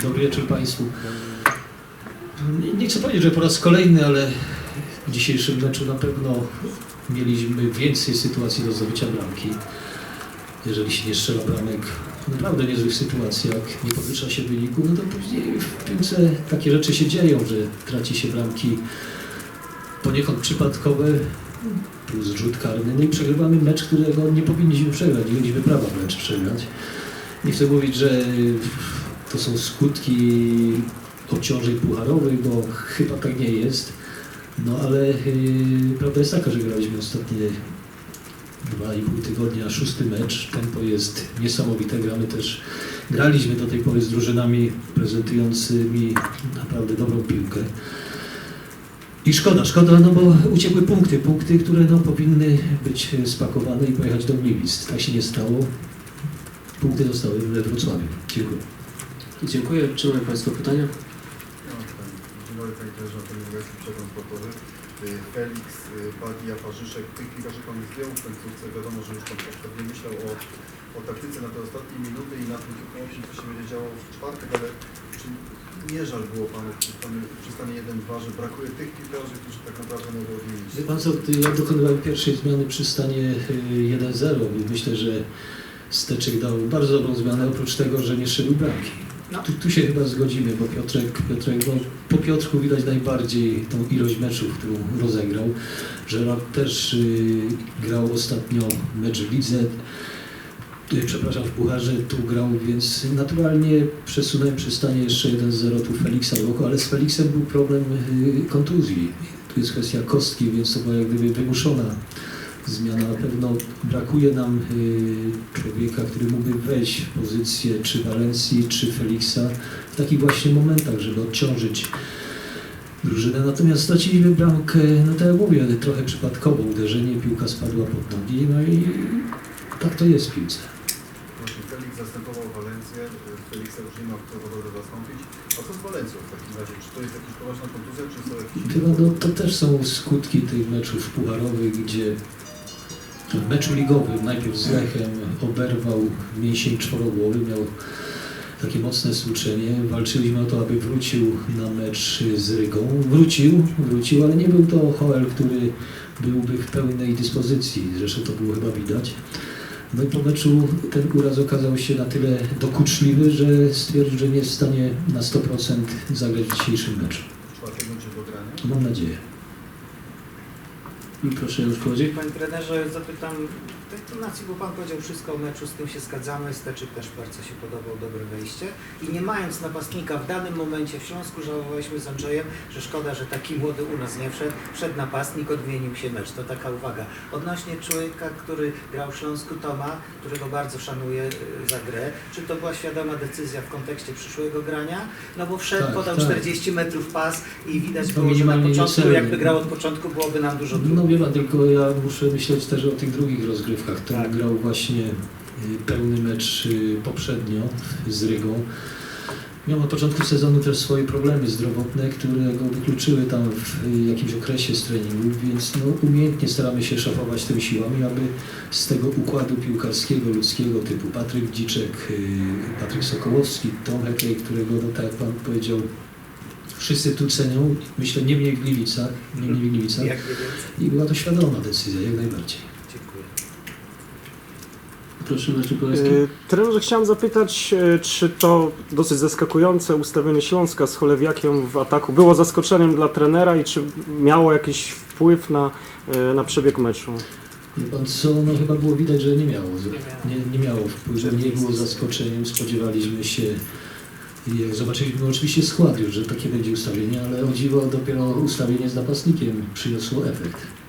Dobry wieczór Państwu. Nie, chcę powiedzieć, że po raz kolejny, ale w dzisiejszym meczu na pewno mieliśmy więcej sytuacji do zdobycia bramki. Jeżeli się nie strzela bramek w naprawdę niezłych sytuacjach, nie podwyższa się wyniku, no to później w piłce takie rzeczy się dzieją, że traci się bramki poniekąd przypadkowe, plus rzut karny, no i przegrywamy mecz, którego nie powinniśmy przegrać, nie mieliśmy prawa mecz przegrać. Nie chcę mówić, że to są skutki obciążeń pucharowych, bo chyba tak nie jest. No ale yy, prawda jest taka, że graliśmy ostatnie dwa i pół tygodnia, szósty mecz. Tempo jest niesamowite. Gramy też, graliśmy do tej pory z drużynami prezentującymi naprawdę dobrą piłkę. I szkoda, szkoda, no bo uciekły punkty, punkty, które no, powinny być spakowane i pojechać do Gliwic. Tak się nie stało. Punkty zostały we Wrocławiu. Dziękuję. Dziękuję. Czy mają Państwo pytania? Dzień dobry Panie Trenerze, Antoni Mugajski, przegląd sportowy. Y, Felix, y, Badia, Parzyszek, tych piłkarzy Pan zdjął w końcówce. Wiadomo, że już Pan pewnie myślał o, o taktyce na te ostatnie minuty i na tym, co się będzie działo w czwartek, ale czy nie żal było Panu przy stanie, przy stanie 1-2, że brakuje tych piłkarzy, którzy tak naprawdę mogą odmienić? Wie pan co, ja dokonywałem pierwszej zmiany przy stanie y, 1-0 i myślę, że Steczek dał bardzo dobrą zmianę, oprócz tego, że nie strzelił bramki. No. Tu, tu się chyba zgodzimy, bo Piotrek, Piotrek po Piotrku widać najbardziej tą ilość meczów, którą rozegrał. Żerard też y, grał ostatnio mecz w lidze, y, przepraszam, w Pucharze, tu grał, więc naturalnie przesunąłem przy stanie jeszcze 1-0 tu Feliksa w boku, ale z Feliksem był problem y, kontuzji. Tu jest kwestia kostki, więc to była jak gdyby wymuszona zmiana. Na pewno brakuje nam y, człowieka, który mógłby wejść w pozycję czy Walencji, czy Feliksa w takich właśnie momentach, żeby odciążyć drużynę. Natomiast straciliśmy bramkę, no tak jak mówię, trochę przypadkowo uderzenie, piłka spadła pod nogi, no i tak to jest w piłce. Właśnie Felix zastępował Walencję, Felixa już nie ma kto dobry zastąpić. A co z Walencją w takim razie? Czy to jest jakaś poważna kontuzja, czy są jakieś... Chyba no, to też są skutki tych meczów pucharowych, gdzie w meczu ligowym najpierw z Lechem oberwał mięsień czworogłowy, miał takie mocne stłuczenie. Walczyliśmy o to, aby wrócił na mecz z Rygą. Wrócił, wrócił, ale nie był to Hoel, który byłby w pełnej dyspozycji. Zresztą to było chyba widać. No i po meczu ten uraz okazał się na tyle dokuczliwy, że stwierdził, że nie jest w stanie na 100% zagrać w dzisiejszym meczu. Mam nadzieję. Proszę już powiedzieć. Panie trenerze, zapytam tej tonacji, bo Pan powiedział wszystko o meczu, z tym się zgadzamy. Steczek też bardzo się podobał, dobre wejście. I nie mając napastnika w danym momencie w Śląsku, żałowaliśmy z Andrzejem, że szkoda, że taki młody u nas nie wszedł. Wszedł napastnik, odmienił się mecz. To taka uwaga. Odnośnie człowieka, który grał w Śląsku, Toma, którego bardzo szanuję y, za grę, czy to była świadoma decyzja w kontekście przyszłego grania? No bo wszedł, Tak, podał tak. 40 metrów pas i widać było, że na początku, jakby grał od początku, byłoby nam dużo trudniej. Pan, tylko ja muszę myśleć też o tych drugich rozgrywkach. Ten Tak. grał właśnie y, pełny mecz y, poprzednio z Rygą. Miał na początku sezonu też swoje problemy zdrowotne, które go wykluczyły tam w y, jakimś okresie z treningu, więc no, umiejętnie staramy się szafować tymi siłami, aby z tego układu piłkarskiego, ludzkiego typu Patryk Dziczek, Patryk Sokołowski, Tom Hekej, którego, no, tak jak pan powiedział, wszyscy tu cenią, myślę nie mniej w Gliwicach, nie mniej w Gliwicach. I była to świadoma decyzja, jak najbardziej. Dziękuję. Proszę Marcin Poleski. E, Trenerze, chciałem zapytać, e, czy to dosyć zaskakujące ustawienie Śląska z Cholewiakiem w ataku było zaskoczeniem dla trenera i czy miało jakiś wpływ na, e, na przebieg meczu? Wie pan co, no chyba było widać, że nie miało. Nie Nie, nie miało wpływu, nie było zaskoczeniem, spodziewaliśmy się, jak zobaczyliśmy oczywiście skład już, że takie będzie ustawienie, ale o dziwo dopiero ustawienie z napastnikiem przyniosło efekt.